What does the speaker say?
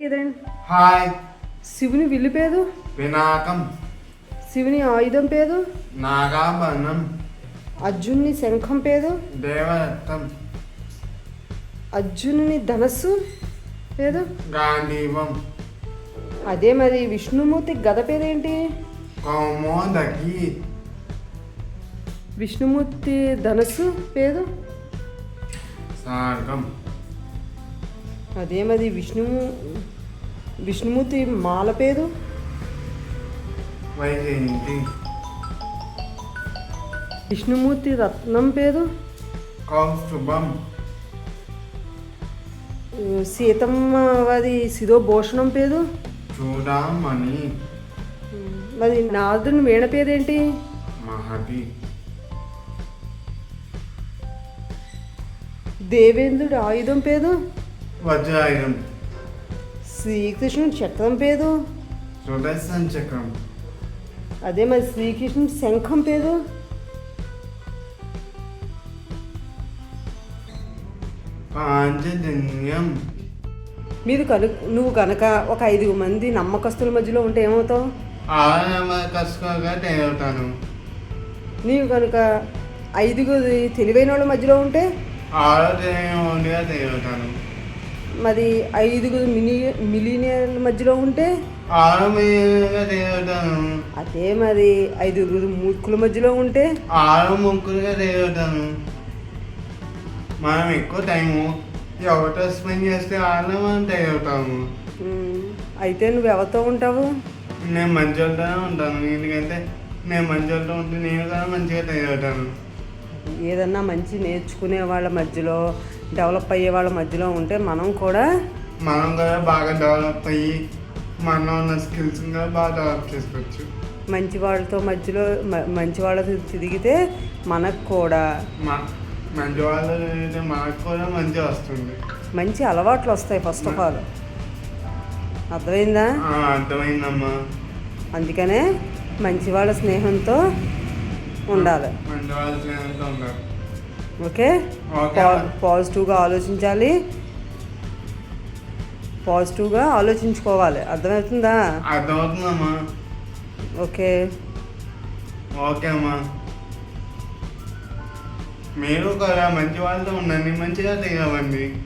ఇదండి హాయ్. శివుని విల్లు పేరు? వినాకం. శివుని ఆయుధం పేరు? నాగాభరణం. అర్జునుని శంఖం పేరు? దేవరత్నం అర్జునుని ధనస్సు పేరు? గాంధీవం. అదే మరి విష్ణుమూర్తి గద పేరేంటి? కౌమోదకి. విష్ణుమూర్తి ధనస్సు పేరు? సార్గం. అదే మరి విష్ణు విష్ణుమూర్తి మాల పేరు? విష్ణుమూర్తి రత్నం పేరు? సీతమ్మ వారి శిరోభూషణం పేరు? చూడమణి. మరి నారదుని వీణ పేరేంటి? మహతి దేవేంద్రుడి ఆయుధం పేరు? వజ్రాయుధం. శ్రీకృష్ణుడి చక్రం పేరు? సుదర్శన్ చక్రం. అదే మరి శ్రీకృష్ణుడి శంఖం పేరు? పాంచజన్యం. మీరు కను నువ్వు కనుక ఒక ఐదు మంది నమ్మకస్తుల మధ్యలో ఉంటే ఏమవుతావు? నీవు కనుక ఐదుగురు తెలివైన వాళ్ళ మధ్యలో ఉంటే? ఆరోగ్యంగా తేలుతాను మరి ఐదుగురు మినీ మిలీనియర్ల మధ్యలో ఉంటే? అదే మరి ఐదుగురు మూర్ఖుల మధ్యలో ఉంటే? ఆరు మనం ఎక్కువ టైము ఎవరితో స్పెండ్ చేస్తే మనం ఉమ్, అయితే నువ్వు ఎవరితో ఉంటావు? నేను మంచోళ్ళతోనే ఉంటాను. ఎందుకంటే నేను మంచోళ్ళతో ఉంటే నేను కూడా మంచిగా తయారవుతాను ఏదన్నా మంచి నేర్చుకునే వాళ్ళ మధ్యలో డెవలప్ అయ్యే వాళ్ళ మధ్యలో ఉంటే మనం కూడా మనం కూడా బాగా డెవలప్ అయ్యి మనలో ఉన్న స్కిల్స్ బాగా డెవలప్ చేసుకోవచ్చు. మంచి వాళ్ళతో మధ్యలో మంచి వాళ్ళతో తిరిగితే మనకు కూడా మంచి వాళ్ళు మనకు కూడా మంచిగా వస్తుంది. మంచి అలవాట్లు వస్తాయి ఫస్ట్ ఆఫ్ ఆల్ అర్థమైందా? అర్థమైందమ్మా. అందుకనే మంచి వాళ్ళ స్నేహంతో ఉండాలి. మంచి వాళ్ళ స్నేహితులతో ఉన్నారు ఓకే? పాజిటివ్గా ఆలోచించాలి. పాజిటివ్గా ఆలోచించుకోవాలి. అర్థమవుతుందా? అర్థమవుతుందమ్మా. ఓకే. ఓకే అమ్మా. మీరు కూడా మంచి వాళ్ళతో ఉండండి మంచిగా తయారవ్వండి